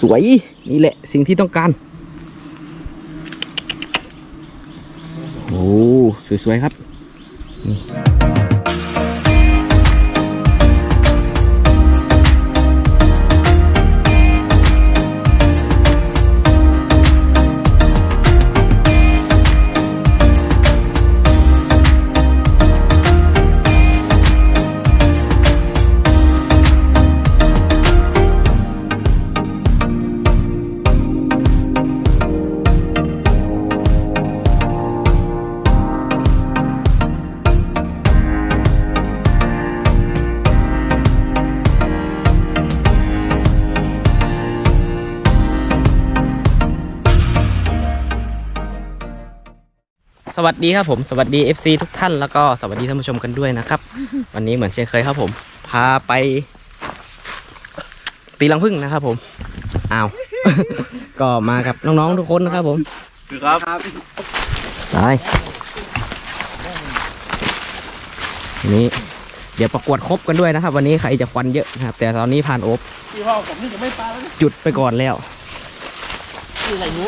สวยนี่แหละสิ่งที่ต้องการ โอ้ สวย ๆ ครับนี่ สวัสดีครับผมสวัสดี FC ทุกท่านแล้วก็สวัสดีท่านผู้ชมกันด้วยนะครับ วันนี้เหมือนเช่นเคยครับผม พาไป ตีลังพึ่งนะครับ ผมอ้าว ก็มากับน้องๆทุกคนนะครับ ผมครับไปทีนี้เดี๋ยวประกวดครบกันด้วยนะครับ วันนี้ใครจะควันเยอะนะครับ แต่ตอนนี้ผ่านโอบพี่พ่อผมนี่จะไม่ปลาแล้วนะจุดไปก่อนแล้วนี่ไหนยู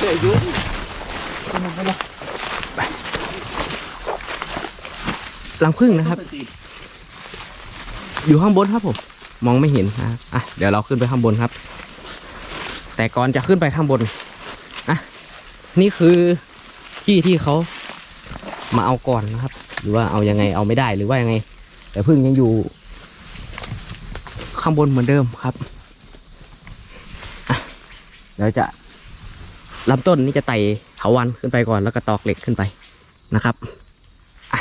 เดี๋ย วยูลังพึ่งนะครับ อยู่ข้างบนครับผม มองไม่เห็นนะอะเดี๋ยวเราขึ้นไปข้างบนครับ แต่ก่อนจะขึ้นไปข้างบนอะนี่คือที่ที่เขามาเอาก่อนนะครับ หรือว่าเอายังไงเอาไม่ได้หรือว่ายังไง แต่พึ่งยังอยู่ ข้างบนเหมือนเดิมครับเดี๋ยวจะลำต้นนี่จะไต่าวันขึ้นไปก่อนแล้วก็ตอกเหล็กขึ้นไปนะครับอะ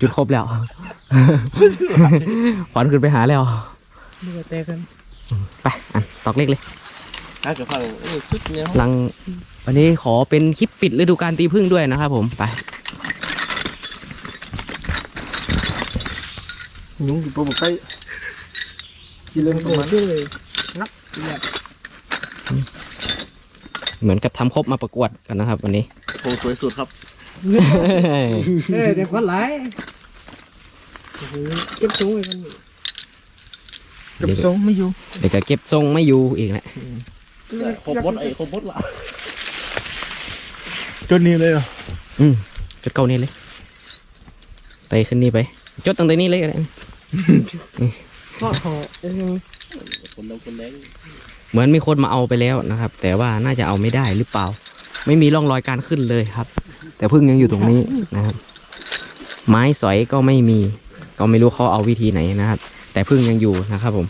จุดครบแล้วขวัญขึ้นไปหาแล้วเมื่อแตกกันไปอันตอกเล็กเลยน่าจะฟังเออชุดเนี้ยหลังวันนี้ขอเป็นคลิปปิดฤดูการตีพึ่งด้วยนะครับผมไปยุงอยู่ตัวบุกใกล้กินเลยประมาณนี้เลย เหมือนกับทำครบมาประกวดกันนะครับ วันนี้ โอ้สวยสุดครับเอ้ยเดี๋ยวคนไหลายโอ้โหเก็บสูงเลยมันเดี๋ยวทรงไม่อยู่เดี๋ยวก็เก็บทรงไม่อยู่อีกแหละครบบดไอ้ครบบดละจนนี้เลยเหรออืมจดเก่านี่เลย ไปขึ้นนี่ไปจดตั้งแต่นี้เลยก็ได้ ทอดห่อเอ้ยค นเราคนแรงเหมือนมีคนมาเอาไปแล้วนะครับ แต่ว่าน่าจะเอาไม่ได้หรือเปล่า ไม่มีร่องรอยการขึ้นเลยครับ แต่พึ่งยังอยู่ตรงนี้นะครับ ไม้สอยก็ไม่มี ก็ไม่รู้เขาเอาวิธีไหนนะครับ แต่พึ่งยังอยู่นะครับผม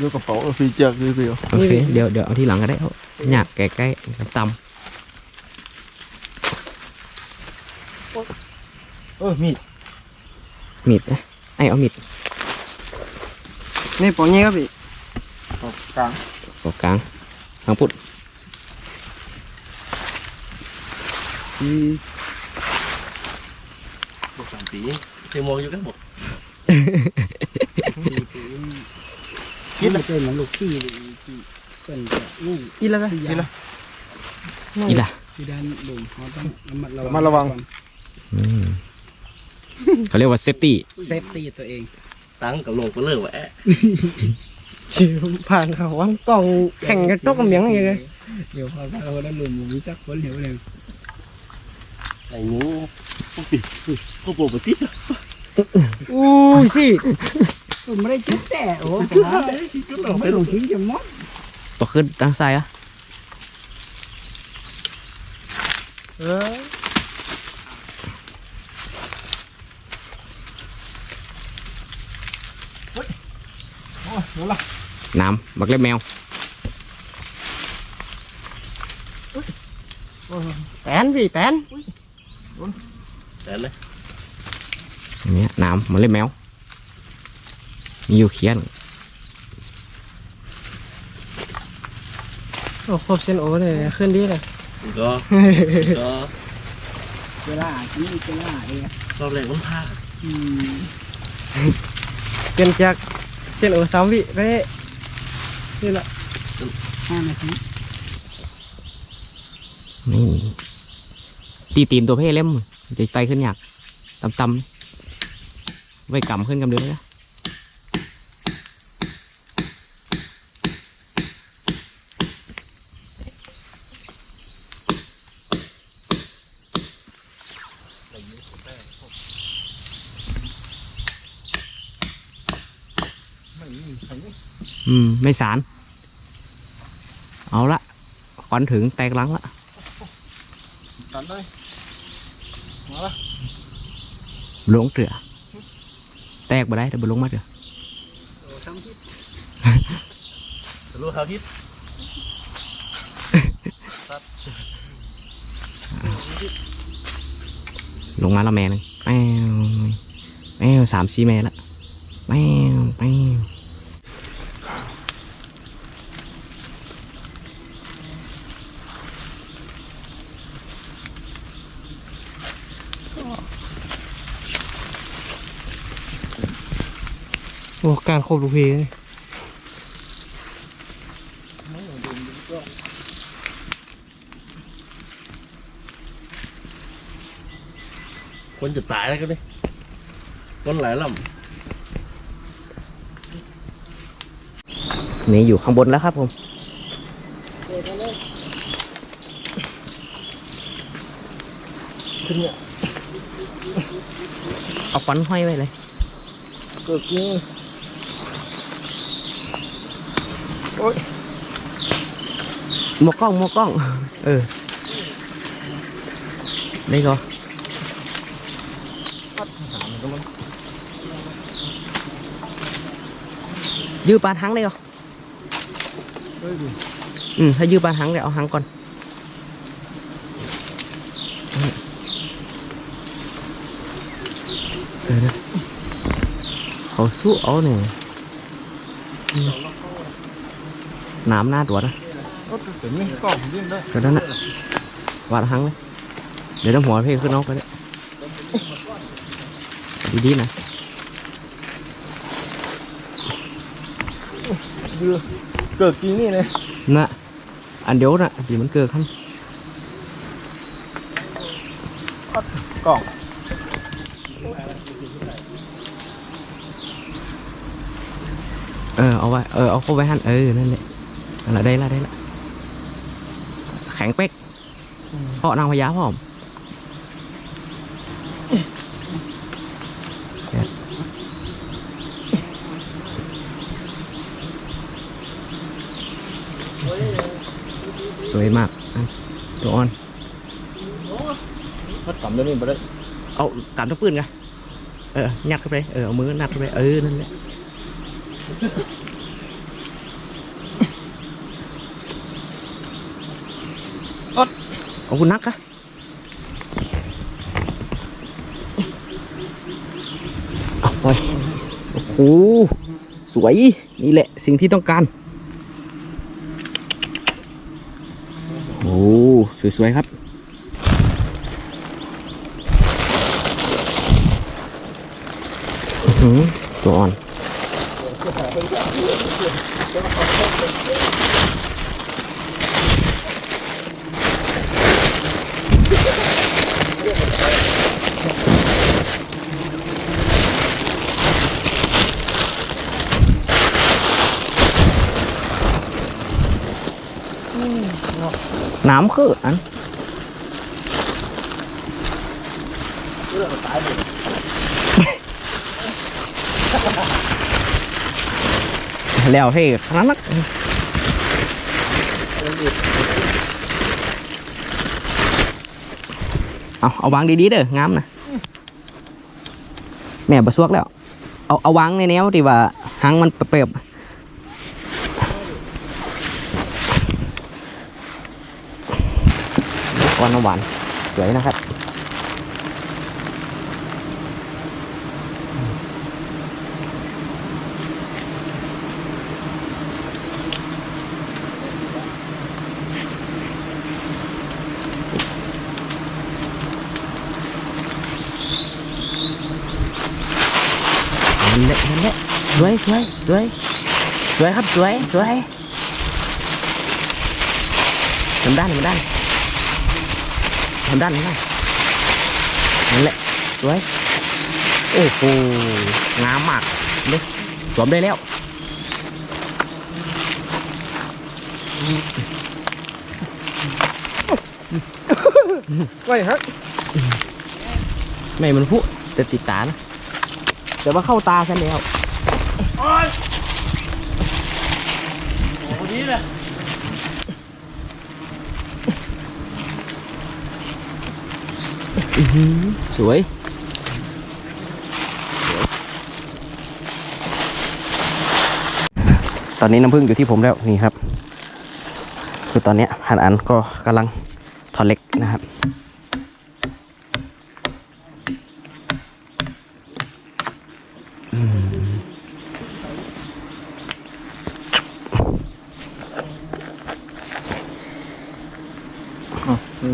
ดูกระเป๋าฟีเจอร์คือเปล่าโอเคเดี๋ยวเดี๋ยวเอาที่หลังก็ได้เอาหยักใกล้ๆครับตเออมีดำมีดนะไอเอามีดนี่ปองเงี้ยครับพี่ กลางตรงกลางทางพุทธบวกสามปีเทมองอยู่กันบอกคิดละเกินเหมือนลูกพี่เลยที่เป็นจะนี่กินแล้วไหมกินแล้วนี่ล่ะที่ด้านดุมเขาต้องระมัดระวังระมัดระวังอืมเขาเรียกว่าเซฟตี้เซฟตี้ตัวเอง ตั้งกับลงก็เลิกแหวะ ชิวผ่านเขาวังกองแข่งกันตกกระเมียงอย่างเงี้ยเดี๋ยวพอเราได้หลุมมีจักคนเหี่ยวเลยไอ้หนูพวกปิดก็ปวดปวดติดอู้สิผมไม่ได้จุดแต่โอ้โหไม่ลงทิ้งจะมดต่อขึ้นทางซ้ายอะเออน้ำบักเล็บแมวแตนพี่แตนแต่เลยอันเนี้ยน้ำมันเล็บแมวมีอยู่เขียนโอ้ครบเส้นโอเลยขึ้นดีเลยก็ก็เวลาที่เวลาเองเราแรงมันพาเปลี่ยนจากเส้นโอสามวิไป นี่แหละห้านาทีนี่ตีตีนตัวเพศเล่มจะไตขึ้นอยากตำตำๆไว้กำขึ้นกำเดือนะ อืม ไม่สาร เอาละควันถึงแตกหลังละตัดเลยลงเตือแตกบ่ได้แต่บ่ลงมาเตือทำที่รู้ครับพี่ลงมาแล้วแม่หนึงแป้วแป้วสามสี่แม่ละแป้วแป้ว โอ้การครบลูกพีเลยคนจะตายแล้วกันดิคนหลายลนี่อยู่ข้างบนแล้วครับผมขึ้นเนี่ยเอาควันห้อยไว้เลยเกิดนี่ หมวกกล้องหมวกกล้อง เออได้ก็ยื้อปลาทั้งได้ก็เฮ้ยดิอืมถ้ายื้อปลาทั้งเดี๋ยวเอาหางก่อนเออเขาสู้เอาเนี่ยอืม น้ำหน้าตัวนะรถถึงนี่กล้องยื่นได้ก็นั่นแหละวาดหังเลยเดี๋ยวน้ำหัวเพลขึ้นนอกไปเลยดีๆนะเกิดกี่นี่เลยน่ะอันเดียวน่ะที่มันเกิดขึ้นกล้องเออเอาไว้เออเอาเข้าไว้หันเออนั่นแหละ นั่นแหละได้ละได้ละแข็งเป๊กเพราะนางพญาพร้อมสวยมากอันตัวอ่อนพัดต่ำได้นี่ไปได้เอากำตะปืนกันเออยัดเข้าไปเออเอามือนัดเข้าไปเออนั่นแหละ อด เอาคุณนักอะเอาไปโอ้โหสวย นี่แหละสิ่งที่ต้องการโอ้สวย ๆ ครับอื้อหือตัวอ่อน น้ำคืออันแล้วเท่ขนาดนักเอาเอาวางดีๆเด้องามนะแม่บะซวกแล้ว เอาเอาวางในแนวที่ว่าหางมันเปรียบ ๆก้อนน้ำหวานสวยนะครับนั่นานทำด้านทำด้านทำด้านนั่นแหละสวยโอ้โหงามมากเลยสวมได้แล้วไว้ฮะไม่มันพุแต่ติดตานะแต่ว่าเข้าตาฉันแล้วอื้อหือ สวยตอนนี้น้ำผึ้งอยู่ที่ผมแล้วนี่ครับ คือตอนเนี้ยหันอันก็กำลังถอดเหล็กนะครับ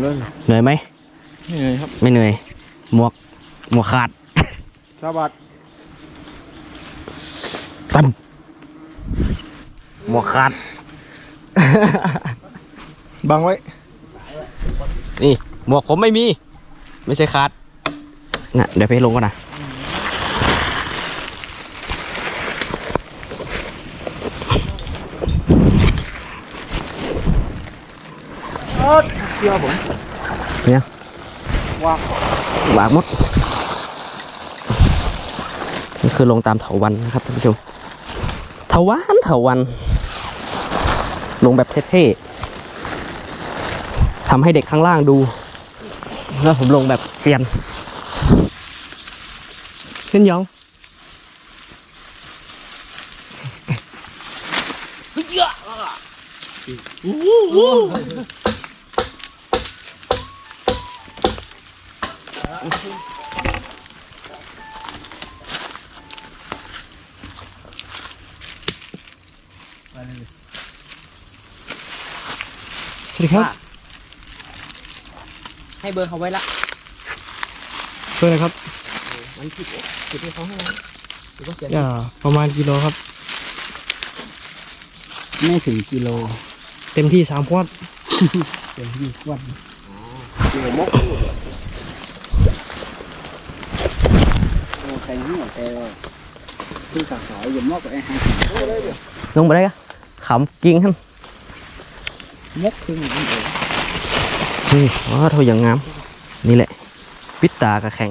เล่นเหนื่อยไหม นี่เลยครับ ไม่เหนื่อย หมวก หมวกขาดชาบัดตั้มหมวกขาด บังไว้ นี่ หมวกผมไม่มี ไม่ใช่ขาดนะเดี๋ยวไปลงก่อนนะเชื่อผมเนี่ย ว่าหวากหมดนี่คือลงตามเถาวันนะครับท่านผู้ชมเถาวันเถาวัน ลงแบบเท่ๆทำให้เด็กข้างล่างดู แล้วผมลงแบบเซียนเส้นยอง สวัสดีครับ ให้เบอร์เขาไว้ละเพื่อนนะครับมันผิดผิดให้เขาให้นะหรือว่าเขียนอ่าประมาณกิโลครับ ไม่ถึงกิโล เต็มที่สามขวด เต็มที่วันเดี๋ยวมก โอ้ใครหิ้วแต่คือสาวสาวอย่ามอกไอ้ฮะลงไปได้กะขำกิ้งท่านมกคือมันเองนี่อ๋อเท่าอย่างงามนี่แหละ ปิดตากระแข็ง